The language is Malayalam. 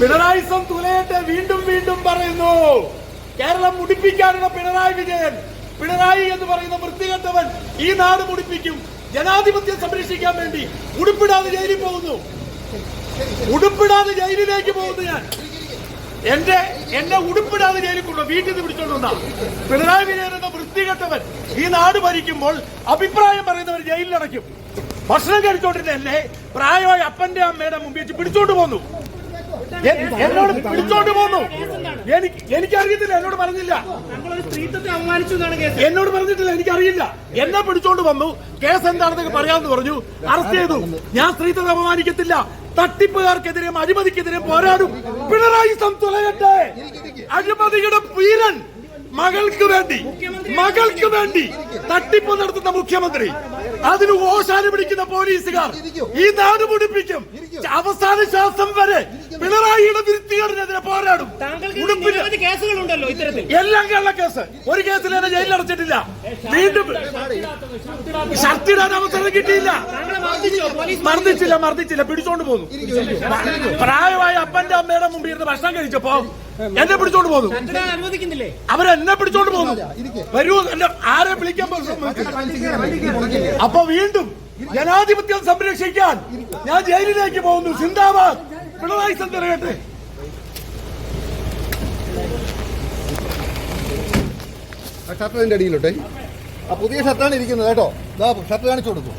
പിണറായിസം തുലയട്ടെ വീണ്ടും വീണ്ടും പറയുന്നു. കേരളം മുടിപ്പിക്കാനുള്ള പിണറായി വിജയൻ പിണറായി എന്ന് പറയുന്ന വൃത്തികെട്ടവൻ ഈ നാട് മുടിപ്പിക്കും. ജനാധിപത്യം സംരക്ഷിക്കാൻ വേണ്ടി ഉടുപ്പിടാതെ ജയിലിൽ പോകുന്നു. ഉടുപ്പിടാതെ ജയിലിലേക്ക് പോകുന്നു ഞാൻ. എന്റെ എന്റെ ഉടുപ്പിടാതെ ജയിലിൽ കൊണ്ടു വീട്ടിൽ നിന്ന് പിടിച്ചോണ്ടിരുന്ന പിണറായി വിജയൻ വൃത്തികെട്ടവൻ ഈ നാട് ഭരിക്കുമ്പോൾ അഭിപ്രായം പറയുന്നവർ ജയിലിലടയ്ക്കും. ഭക്ഷണം കഴിച്ചോണ്ടിരുന്നല്ലേ പ്രായമായ അപ്പന്റെ അമ്മയുടെ മുമ്പിൽ വെച്ച് പിടിച്ചോണ്ട് പോന്നു. എന്നോട് പിടിച്ചോണ്ട് പോന്നു. എനിക്ക് എനിക്കറിയത്തില്ല എന്നോട് പറഞ്ഞില്ല. എന്നോട് പറഞ്ഞിട്ടില്ല എനിക്കറിയില്ല. എന്നെ പിടിച്ചോണ്ട് വന്നു. കേസ് എന്താണെന്നൊക്കെ പറയാമെന്ന് പറഞ്ഞു. അറസ്റ്റ് ചെയ്തു. ഞാൻ സ്ത്രീത്വത്തെ അപമാനിക്കത്തില്ല. തട്ടിപ്പുകാർക്കെതിരെയും അഴിമതിക്കെതിരെയും പോരാടും. പിണറായി തുലയട്ടെ. അഴിമതിയുടെ വീരൻ മകൾക്ക് വേണ്ടി. മകൾക്ക് വേണ്ടി തട്ടിപ്പ് നടത്തുന്ന മുഖ്യമന്ത്രി. അതിന് ഓശാന പിടിക്കുന്ന പോലീസുകാർ. ഈ നാട് മുടിപ്പിക്കും. അവസാന ശ്വാസം വരെ പിണറായിയുടെ വൃത്തികേടിനെതിരെ പോരാടും. താങ്കൾക്ക് കേസുകളുണ്ടല്ലോ ഇത്തരത്തിൽ. എല്ലാം കേരള കേസ്. ഒരു കേസിൽ എന്നെ ജയിലിൽ അടച്ചിട്ടില്ല. വീണ്ടും ഷർട്ടിടാൻ അവസരം കിട്ടിയില്ല. മർദ്ദിച്ചില്ല മർദ്ദിച്ചില്ല. പിടിച്ചോണ്ട് പോന്നു പ്രായമായ അപ്പന്റെ അമ്മയുടെ മുമ്പിൽ ഇരുന്ന് ഭക്ഷണം കഴിച്ചപ്പോ എന്നെ പിടിച്ചോണ്ട് പോന്നു അവരെന്നെ പിടിച്ചോണ്ട് പോന്നു വരൂ എന്നെ ആരെ വിളിക്കാൻ അപ്പൊ വീണ്ടും ജനാധിപത്യം സംരക്ഷിക്കാൻ ഞാൻ ജയിലിലേക്ക് പോകുന്നു. സിന്ദാബാദ്. പിണറായി സന്ദ്രകട്ടെ ആ ഷർട്ട് അതിന്റെ അടിയിലോട്ടെ. ആ പുതിയ ഷർട്ടാണ് ഇരിക്കുന്നത് കേട്ടോ. ഷർട്ട് കാണിച്ചു കൊടുക്കും.